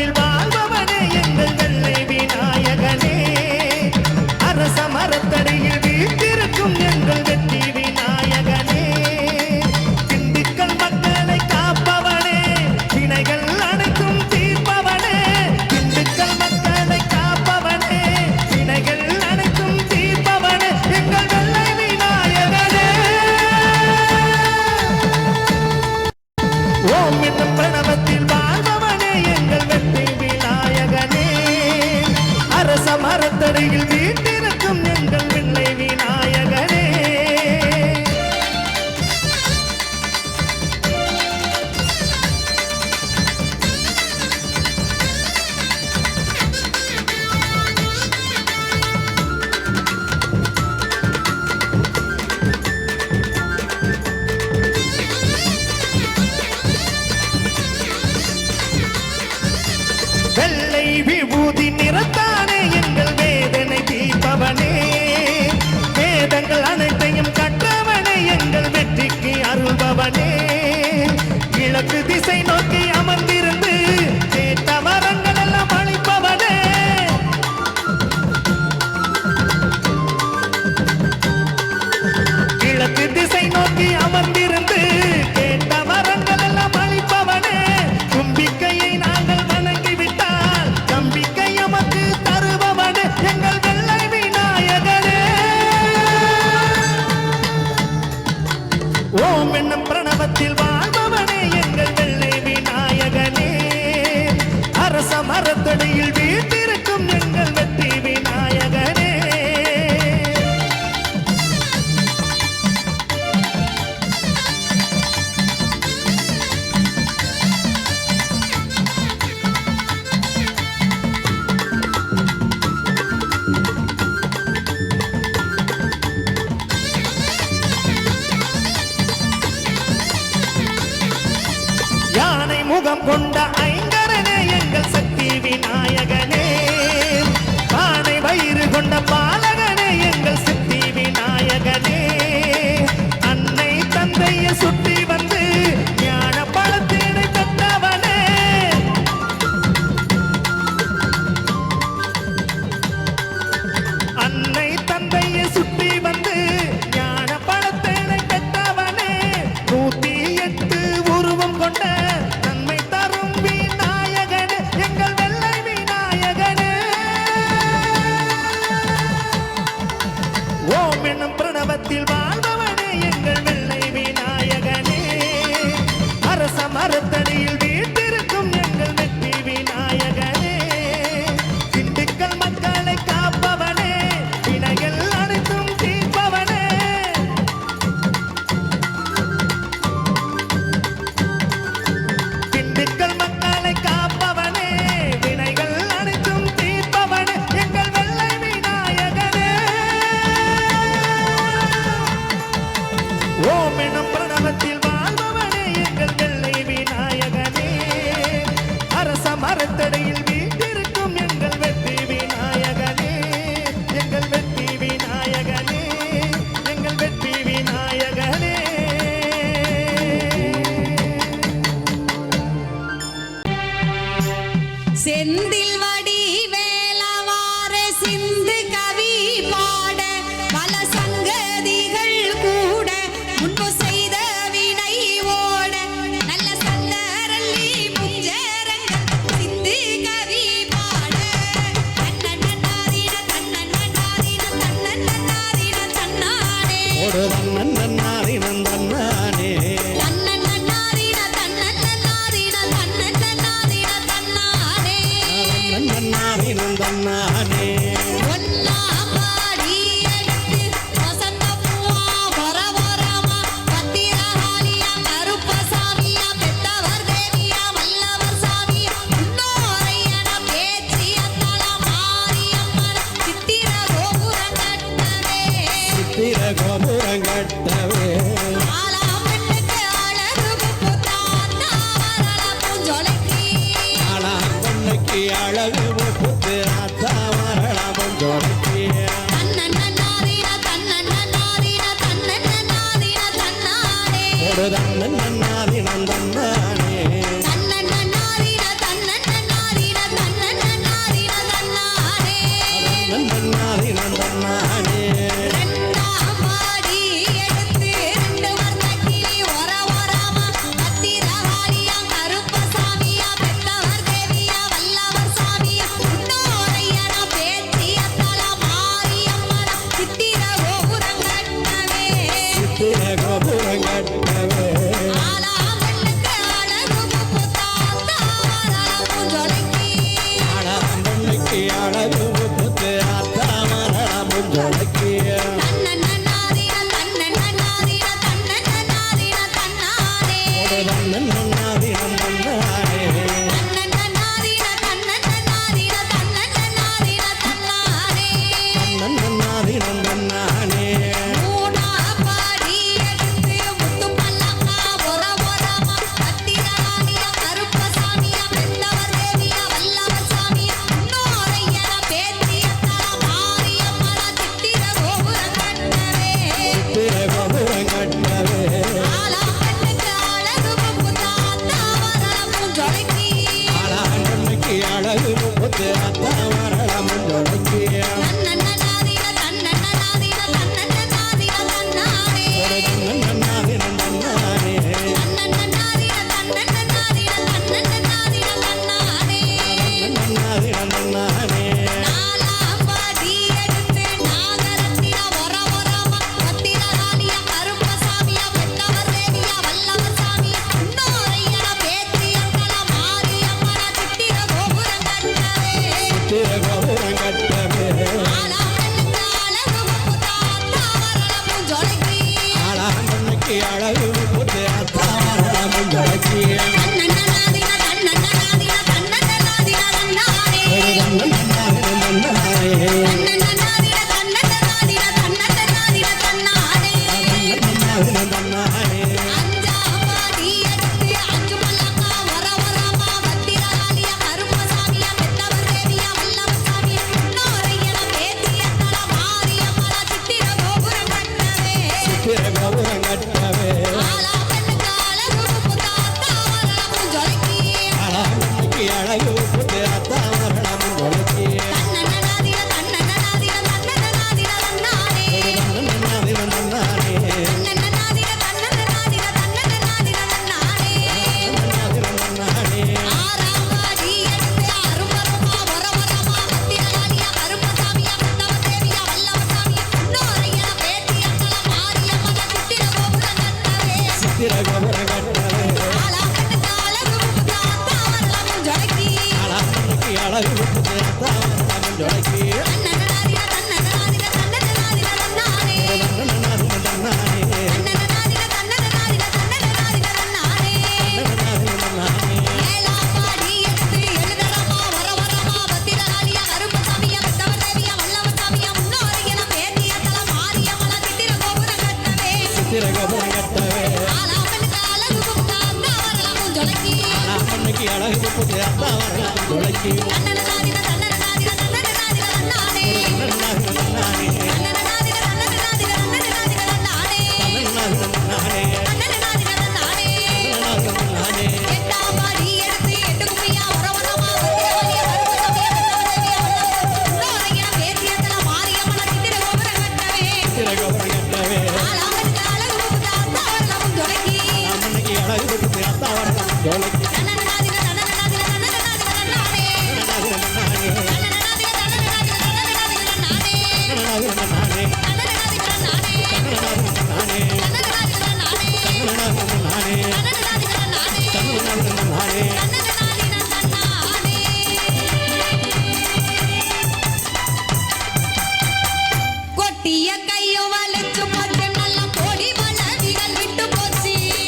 Gilman. திசை நோக்கி அமர்ந்திருந்த தந்தைய நான் அழகு புதிய அண்ணன்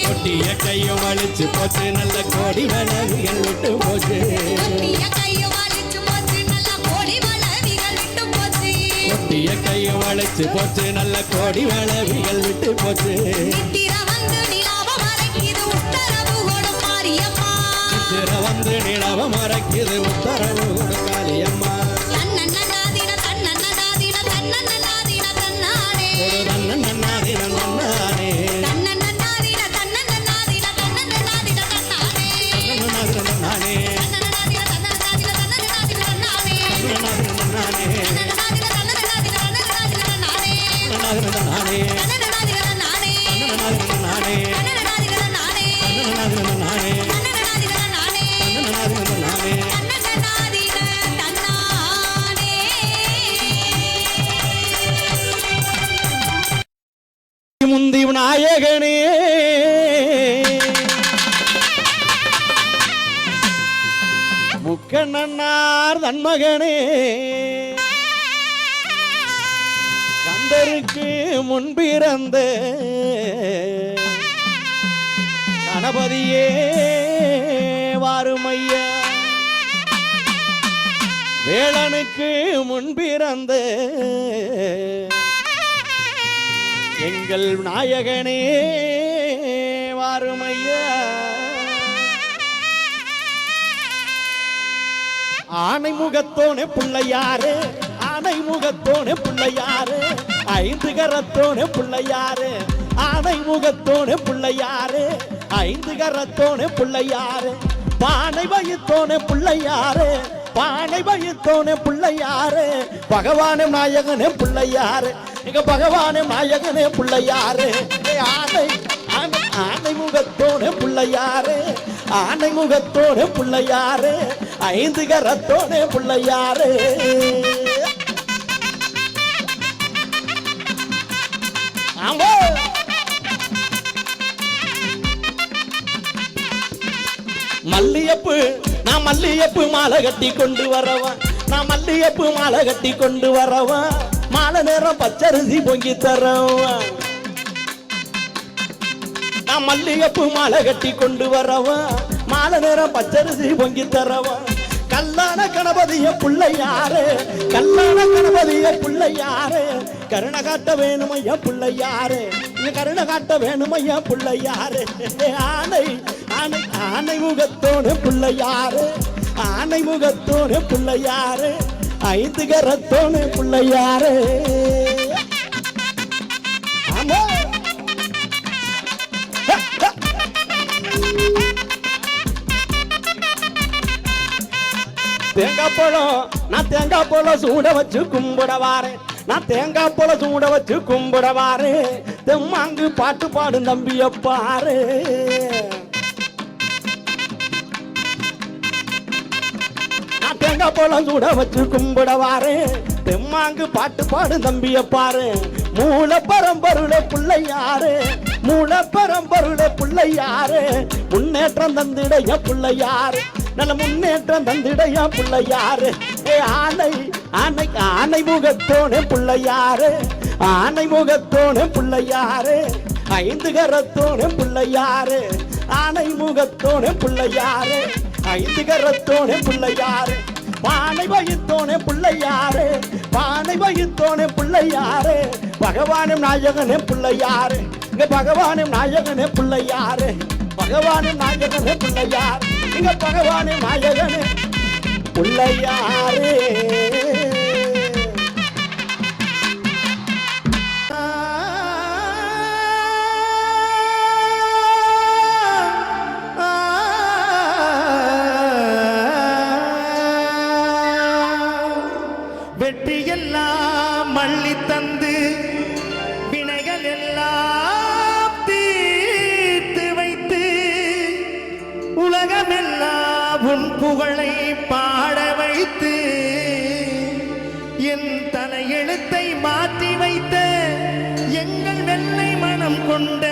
கொட்டிய கையும் அழிச்சு போச்சு நல்ல கோடி வளவிகள் விட்டு போச்சு. கையை போச்சு. நல்ல கோடி வளவிகள் விட்டு போச்சு. முந்தி நாயகனே. முக்கண்ணன்னார் தன்மகனே. கந்தருக்கு முன்பிறந்த கணபதியே வாருமையா. வேளனுக்கு முன்பிறந்த எங்கள் நாயகனே வாருமையா. ஆனை முகத்தோனே பிள்ளையாரு ஆனை முகத்தோனே பிள்ளையாரு ஐந்து கரத்தோனே பிள்ளையாரு ஆனை முகத்தோனே பிள்ளையாரு ஐந்து கரத்தோனே பிள்ளையாரு பானை வயித்தோனே பிள்ளையாரு பானை வயித்தோனே பிள்ளையாரு பகவானே நாயகனே பிள்ளையாரு. எங்க பகவானே நாயகனே பிள்ளையாரு. ஆனை ஆனை முகத்தோட முகத்தோனே பிள்ளையாரு. ஆனை முகத்தோட பிள்ளையாரு. ஐந்து கரத்தோட பிள்ளையாரு. ஆமா மல்லியப்பு நான் மல்லியப்பு மாலை கட்டி கொண்டு வரவா? நான் மல்லியப்பு மாலை கட்டி கொண்டு வரவா? மாலை நேரம் பச்சரிசி பொங்கி தரவா நான் மல்லிகைப்பூ மாலை கட்டி கொண்டு வரவா மாலை நேரம் பச்சரிசி பொங்கி தரவா கல்லான கணபதிய பிள்ளையாரு கல்லான கணபதிய பிள்ளையாரு. கருணை காட்ட வேணுமையா பிள்ளையாரு இந்த கருணை காட்ட வேணுமையா பிள்ளையாரு. ஆனை ஆனை ஆனை முகத்தோடு பிள்ளையாரு ஆனை முகத்தோடு பிள்ளையாரு. ஐந்து கரத்தோனு பிள்ளையாரு தேங்காய் பழம் நான் தேங்காய் பழம் சூட வச்சு கும்பிட வாரேன் நான் தேங்காய் பழம் சூட வச்சு கும்பிட வாரேன் தெம்மாங்கு பாட்டு பாடும் தம்பிய பாரு தேங்காய் பழம் சூட வச்சு கும்பிட வாரேன் தெம்மாங்கு பாட்டு பாடு தம்பிய பாரு. மூல பரம்பருள பிள்ளையாரு. மூல பரம்பருள பிள்ளையாரு. முன்னேற்றம் தந்திடைய பிள்ளையாரு. நல்ல முன்னேற்றம் தந்திடைய பிள்ளையாரு. ஏ ஆனை ஆனை ஆனை முகத்தோனே பிள்ளையாரு. ஆனை முகத்தோனே பிள்ளையாரு. ஐந்து கரத்தோனே பிள்ளையாரு. ஆனை முகத்தோனே பிள்ளையாரு. ஐந்து கரத்தோனே பிள்ளையாரு. பானை வயித்தோனே பிள்ளையாரு பானை வயித்தோனே பிள்ளையாரு பகவானும் நாயகனே பிள்ளையாரு இங்க பகவானும் நாயகனே பிள்ளையாரு பகவானும் நாயகனே பிள்ளையார் இங்க பகவானும் நாயகனே பிள்ளையாரு. புகழை பாட வைத்து என் தலையெழுத்தை மாற்றி வைத்த எங்கள் வெள்ளை மனம் கொண்ட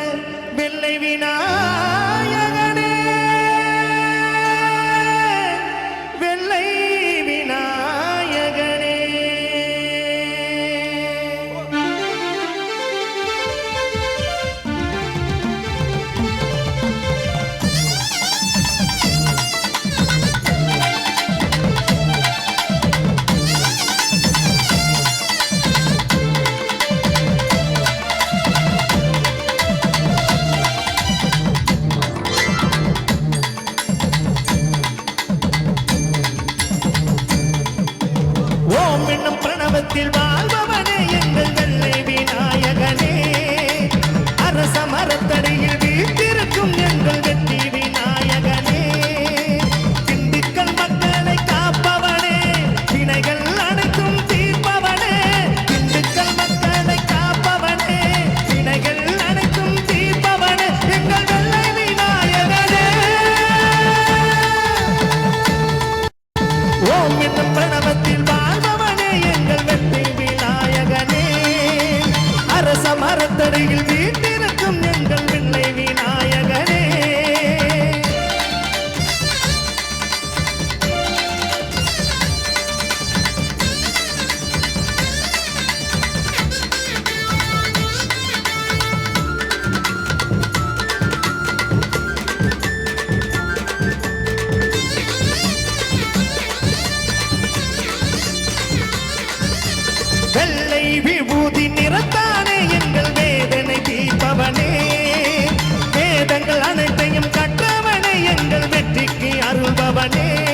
জীবনে